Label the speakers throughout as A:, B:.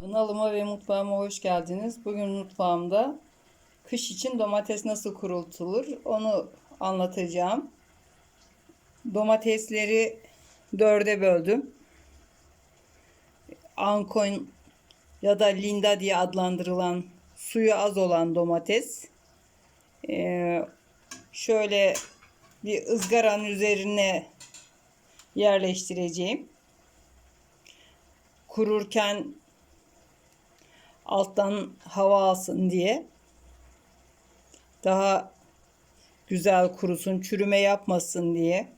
A: Kanalıma ve mutfağıma hoş geldiniz. Bugün mutfağımda kış için domates nasıl kurutulur onu anlatacağım. Domatesleri dörde böldüm. Ankon ya da linda diye adlandırılan suyu az olan domates. Ee, şöyle bir ızgaranın üzerine yerleştireceğim. Kururken alttan hava alsın diye. Daha güzel kurusun, çürüme yapmasın diye.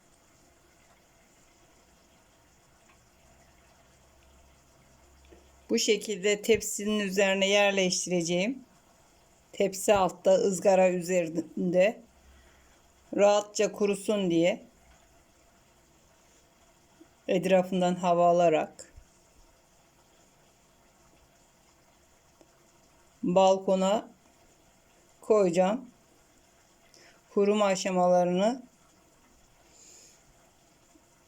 A: Bu şekilde tepsinin üzerine yerleştireceğim. Tepsi altta ızgara üzerinde rahatça kurusun diye etrafından hava alarak balkona koyacağım. Kuruma aşamalarını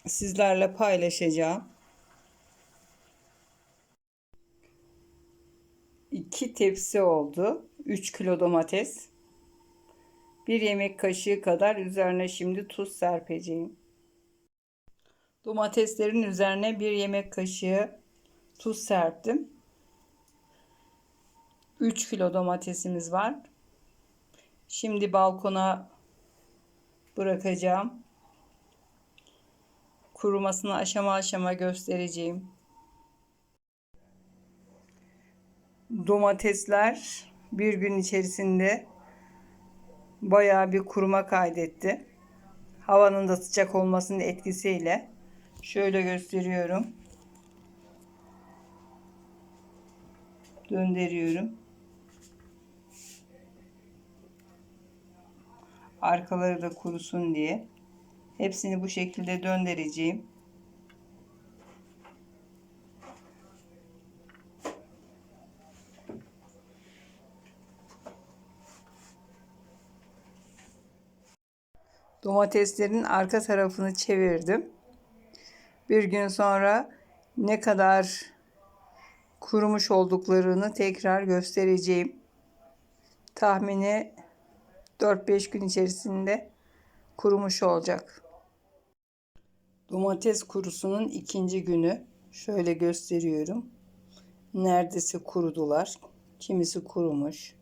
A: sizlerle paylaşacağım. 2 tepsi oldu. 3 kilo domates. 1 yemek kaşığı kadar üzerine şimdi tuz serpeceğim. Domateslerin üzerine 1 yemek kaşığı tuz serptim. 3 kilo domatesimiz var. Şimdi balkona bırakacağım. Kurumasını aşama aşama göstereceğim. Domatesler bir gün içerisinde bayağı bir kuruma kaydetti. Havanın da sıcak olmasının etkisiyle şöyle gösteriyorum. Döndürüyorum. Arkaları da kurusun diye. Hepsini bu şekilde döndüreceğim. Domateslerin arka tarafını çevirdim. Bir gün sonra ne kadar kurumuş olduklarını tekrar göstereceğim. Tahmini 4-5 gün içerisinde kurumuş olacak. Domates kurusunun ikinci günü şöyle gösteriyorum. Neredeyse kurudular. Kimisi kurumuş.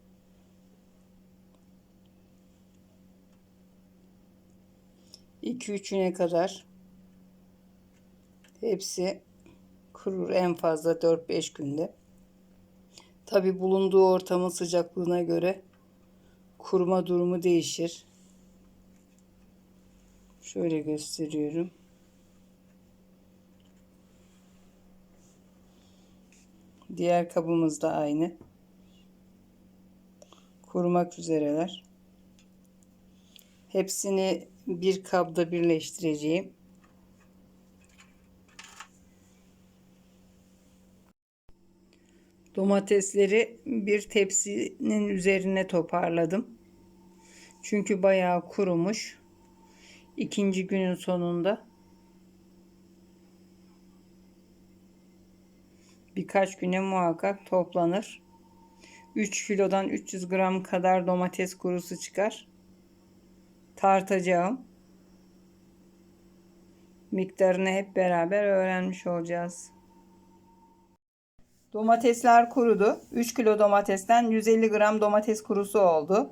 A: İki üçüne kadar hepsi kurur en fazla 4-5 günde. Tabi bulunduğu ortamın sıcaklığına göre kuruma durumu değişir. Şöyle gösteriyorum. Diğer kabımız da aynı. Kurumak üzereler. Hepsini bir kabda birleştireceğim. Domatesleri bir tepsinin üzerine toparladım. Çünkü bayağı kurumuş. İkinci günün sonunda birkaç güne muhakkak toplanır. 3 kilodan 300 gram kadar domates kurusu çıkar. Tartacağım. Miktarını hep beraber öğrenmiş olacağız. Domatesler kurudu. 3 kilo domatesten 150 gram domates kurusu oldu.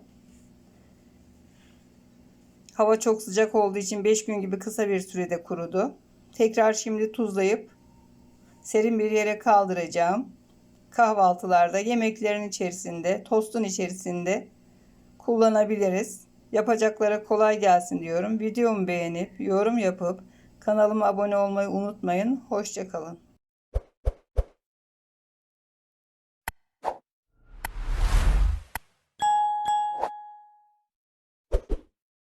A: Hava çok sıcak olduğu için 5 gün gibi kısa bir sürede kurudu. Tekrar şimdi tuzlayıp serin bir yere kaldıracağım. Kahvaltılarda, yemeklerin içerisinde, tostun içerisinde kullanabiliriz. Yapacaklara kolay gelsin diyorum. Videomu beğenip, yorum yapıp kanalıma abone olmayı unutmayın. Hoşçakalın.